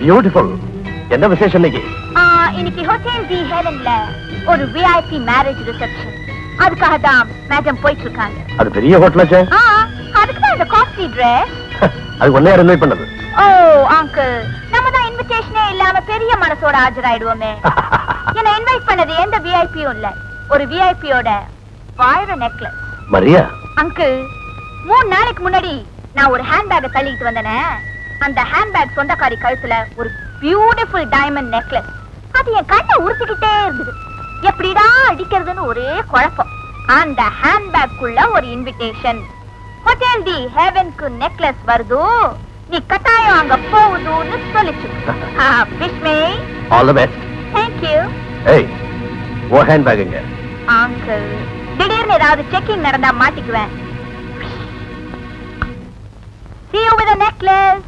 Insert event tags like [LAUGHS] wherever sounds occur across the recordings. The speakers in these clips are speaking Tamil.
பியூட்டிஃபுல் என்ன விசேஷம் இன்னைக்கு? இன்னைக்கு ஹோட்டல் தி ஹெவன்ல ஒரு விஐபி மேரேஜ் ரிசப்ஷன் அதுக்காக தான் மேடம் போயிட்டு இருக்காங்க அது பெரிய ஹோட்டலாச்சே. ஆ, அதுக்கு தான் இந்த காஸ்ட்லி ட்ரெஸ் [LAUGHS] அது ஒன்னே யார் இன்வைட் பண்ணது. ஓ அங்கிள் நம்ம தான் இன்விடேஷனே இல்லாம பெரிய மனசோட ஆஜராயிடுவோமே. [LAUGHS] என்ன இன்வைட் பண்ணது எந்த விஐபியும் இல்ல. ஒரு விஐபியோட வாயிர நெக்லஸ் மரியா? அங்கிள் மூணு நாளைக்கு முன்னாடி நான் ஒரு ஹேண்ட்பேக்கை தள்ளிட்டு வந்தேனே. அந்த ஹேண்ட்பேக் சொந்தக்காரி கழுத்துல ஒரு பியூட்டிஃபுல் டைமண்ட் நெக்லஸ் அது என் கண்ணை உறுத்திக்கிட்டே இருந்தது. எப்படிடா அடிக்கிறதுன்னு ஒரே குழப்பம். அந்த ஹேண்ட்பேக்குள்ள ஒரு இன்விடேஷன் ஹோட்டல் தி ஹெவனுக்கு நெக்லஸ் வருது? நீ கட்டாயம் அங்க போகுதுன்னு சொல்லிச்சு. Wish me all the best thank you ஏய் ஓ ஹேண்ட் பேக்குங்க அங்கிள் திடீர்னு ஏதாவது செக்கிங் நடந்தா மாட்டிக்குவேன். See you with a necklace.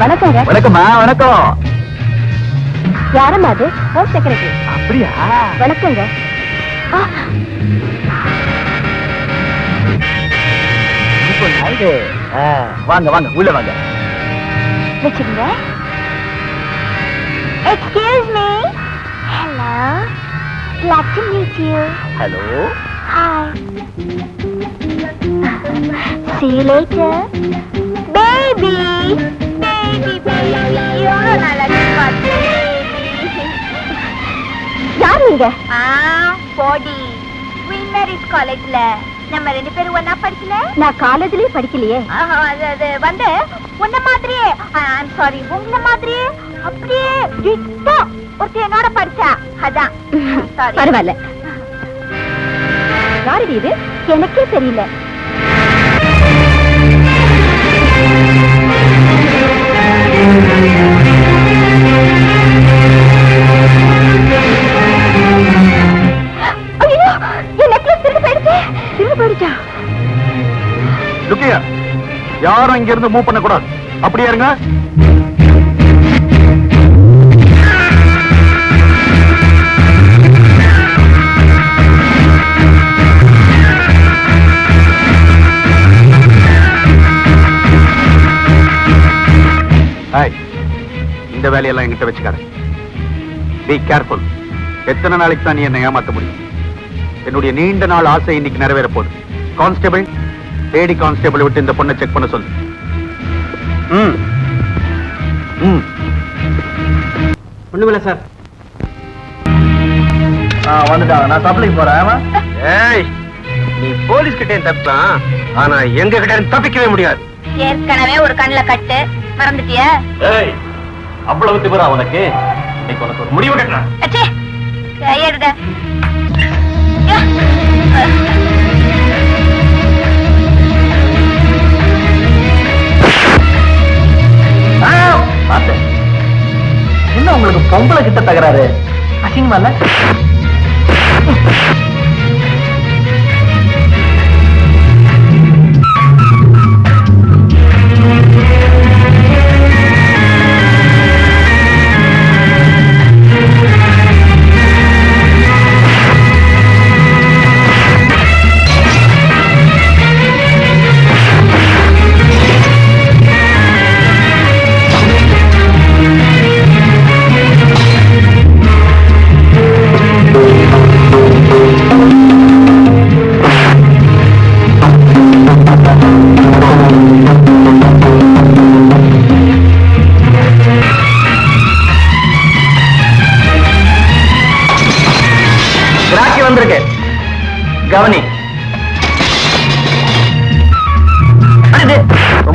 வணக்கங்க வணக்கம்மா வணக்கம். யாரம்மா அது? ஹோம் செக்ரட்டரி அப்படியா? வணக்கங்க வாங்க வாங்க உள்ள வாங்க. வச்சுக்கங்க excuse me hello glad to meet you. Hello hi. See you later. Baby. [LAUGHS] யார் நீங்க? ஆ போடி. குயின் மேரிஸ் காலேஜ்ல நம்ம ரெண்டு பேரும் ஒண்ணா படிக்கல? நான் காலேஜ்லயே படிக்கலையே. அது வந்து உன்ன மாதிரியே. ஐம் சாரி உங்கள மாதிரியே அப்படியே டிட்டோ ஒருத்தி என்னோட படிச்சா. அதான். [LAUGHS] பரவாயில்ல. யாருடி இது? எனக்கே தெரியல. லுக்கியா யாரும் இங்க இருந்து மூவ் பண்ண கூடாது அப்படியே இருங்க. ஹாய் இந்த வேலையெல்லாம் என்கிட்ட வச்சுக்காத. பி கேர்ஃபுல் எத்தனை நாளைக்கு தான் நீ என்னை ஏமாத்த முடியும்? என்னுடைய நீண்ட நாள் ஆசை இன்னைக்கு நிறைவேற போகுது. கான்ஸ்டபிள் லேடி கான்ஸ்டபிள் விட்டு இந்த பொண்ணை செக் பண்ண சொல்லு. ம். ம். ஒண்ணுமில்ல சார். வந்துட்டாங்க. நான் சப்ளைக்கு போறேன். ஏய் நீ போலீஸ் கிட்டே தப்பலாம் ஆனா எங்க கிட்ட தப்பிக்கவே முடியாது. ஏற்கனவே ஒரு கண்ணுல கட்டு. மறந்துட்டிய? ஏய் அவ்வளவு திமிரா உனக்கு. இன்னைக்கு உனக்கு ஒரு முடிவு என்ன உங்களுக்கு பொம்பளை கிட்ட தகராறு. அசிங்கமா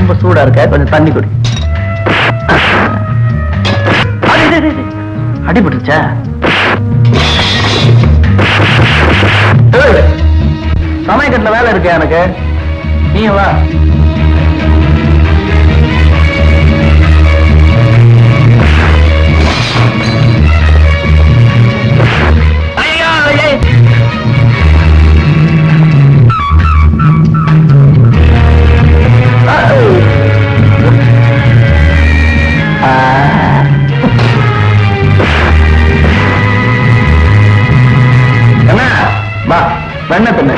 ரொம்ப சூடா இருக்க கொஞ்சம் தண்ணி குடி. அடிபட்டுச்சா சமயக்கட்டில் வேலை இருக்கு எனக்கு? நீ வா. வெண்ண தின்னு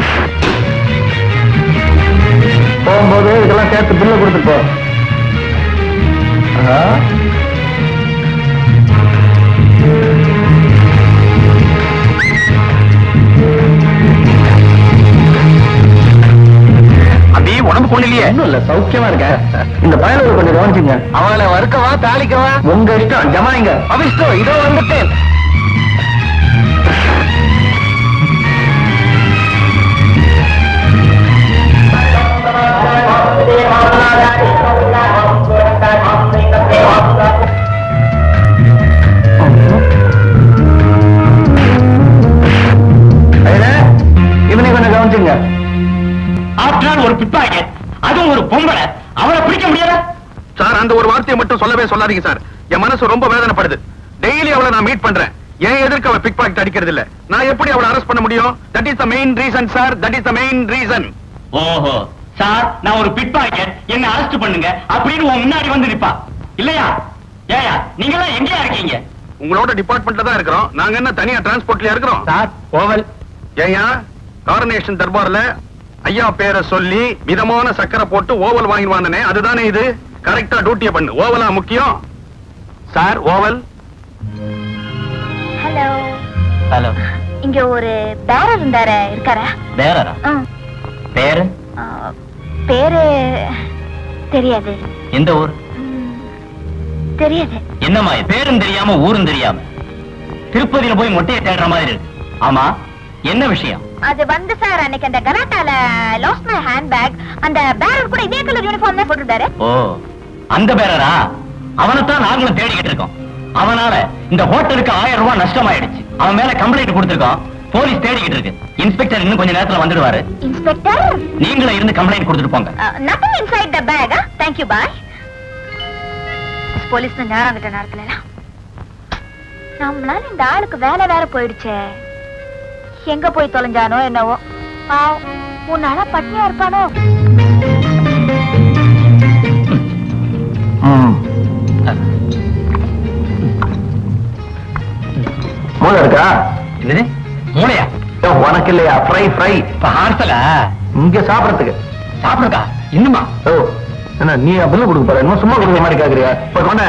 போகும்போது இதெல்லாம் சேர்த்து பில்ல கொடுத்துட்டு சௌக்கியமா இருக்கேன். இந்த பயலுக்கு கொஞ்சம் கவனிச்சுங்க. அவளை வறுக்கவா தாளிக்கவா? உங்க இஷ்டம் ஜமாயிங்க. அபிஷ்டம் இதோ வந்துட்டேன். பொம்பளை அவளை பிடிக்க முடியல? சார் அந்த ஒரு வார்த்தையை மட்டும் சொல்லவே சொல்லாதீங்க சார். என் மனசு ரொம்ப வேதனைப்படுது. டெய்லி அவளை நான் மீட் பண்றேன். ஏன் எதிர்க்க அவ பிக் பாக்கெட் அடிக்கிறது இல்ல நான் எப்படி அவளை அரெஸ்ட் பண்ண முடியும்? That is the main reason sir that is the main reason ஓஹோ. சார் நான் ஒரு பிட்பாக்கெட் என்ன அரெஸ்ட் பண்ணுங்க அப்படின்னு உன் முன்னாடி வந்து நிப்பா. இல்லையா? ஏயா நீங்க எல்லாம் எங்கேயா இருக்கீங்க? உங்களோட டிபார்ட்மெண்ட்ல தான் இருக்கிறோம். நாங்க என்ன தனியா டிரான்ஸ்போர்ட்ல இருக்கிறோம்? Sir oval. ஏயா காரனேஷன் தர்பார்ல ஐயா பேரை சொல்லி மிதமான சக்கரை போட்டு ஓவல் வாங்கி வந்தனே அதுதானே இது? கரெக்டா டியூட்டிய பண்ணு. ஓவலா முக்கியம்? Sir oval? ஹலோ ஹலோ இங்க ஒரு பேரர் இருந்தாரு இருக்காரா? ஆ, பேரு? ஆ, பேரு தெரியாது. எந்த ஊர்? தெரியாது. என்னம்மா? பேரும் தெரியாம ஊரும் தெரியாம. திருப்பதியில போய் மொட்டையை தேடுற மாதிரி இருக்கு. ஆமா? என்ன விஷயம்? அது வந்து சார் அன்னைக்கு அந்த கலாட்டால லாஸ்ட் மை ஹேண்ட் பேக் அந்த பேரர் கூட இதே கலர் யூனிஃபார்ம் தான் போட்டிருந்தாரு. ஓ அந்த பேரரா அவனைத்தான் நாங்களும் தேடிக்கிட்டு இருக்கோம். அவனால இந்த ஹோட்டலுக்கு ஆயிரம் ரூபாய் நஷ்டமாயிடுச்சு. அவன் மேல கம்ப்ளைண்ட் கொடுத்திருக்கோம். போலீஸ் தேடிக்கிட்டு இருக்கு. இன்ஸ்பெக்டர் இன்னும் கொஞ்ச நேரத்துல வந்துடுவாரு. இன்ஸ்பெக்டர்? நீங்களும் இருந்து கம்ப்ளைண்ட் கொடுத்துட்டு போங்க. Nothing inside the bag thank you bye police நேரம் கிட்ட நேரத்துல நம்மளால இந்த ஆளுக்கு வேலை வேற போயிடுச்சே. எங்க போய் தொலைஞ்சானோ என்னவோ? பாவம் நாளா பட்னியா இருப்பானோ. மூளை இருக்கா? என்னது? மூளையா? ஏ, உனக்கு இல்லையா ஃப்ரை ஃப்ரை. இப்ப ஹார்சலா இங்க சாப்பிடறதுக்கு. சாப்பிடுக்கா இன்னுமா? ஓ என்ன நீ பில்லு கொடுக்க போற? இன்னும் சும்மா கொடுக்குற மாதிரி கேக்குறியா? இப்ப கொண்டா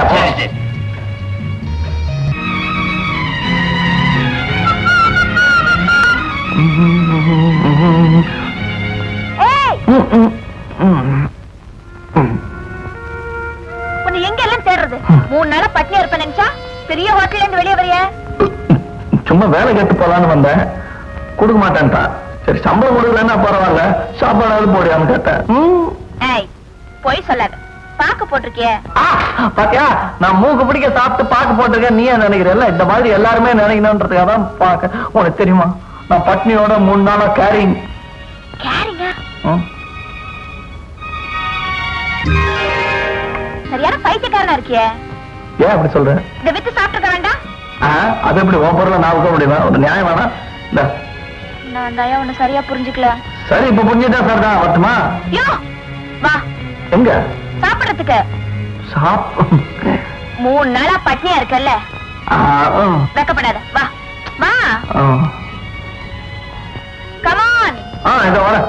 உன்னை எங்க எல்லாம் தேடுறது மூணு நாளா பட்னியா இருப்பேன் நினைச்சா? பெரிய ஹோட்டல்ல இருந்து வெளியே வரைய? சும்மா வேலை கேட்டு போலான்னு வந்தேன். கொடுக்க மாட்டேன்ட்டான் சரி சம்பளம் கொடுக்கலன்னா பரவாயில்ல. சாப்பாடாவது போடியான்னு கேட்டேன். பொய் சொல்லாத. பாக்கு போட்டிருக்கியே? பாத்தியா? நான் மூக்கு பிடிக்க சாப்பிட்டு பாக்கு போட்டிருக்கேன் நீ நினைக்கிறல்ல இந்த மாதிரி எல்லாருமே நினைக்கணுன்றதுக்காக தான் பாக்க. உனக்கு தெரியுமா? நான் பட்னியோட மூணு நாளா கேரிங் கேரிங்க சரியான பைத்தியக்காரனா இருக்கியே? ஏன் அப்படி சொல்ற? இந்த வித்து சாப்பிட்டுக்க வேண்டாம்? அது எப்படி உன் பொருளை நான் விற்க முடியுமா? ஒரு நியாயம் வேணா இந்த. நான் தயா உன்னை சரியா புரிஞ்சுக்கல. சரி இப்ப புரிஞ்சுட்டா சார் தான் வரட்டுமா? யோ வா. எங்க? சாப்பிடுறதுக்கு. சாப் மூணு நாளா பட்னியா இருக்கல்ல. வெக்கப்படாத. வா. வா. இதோ வரேன்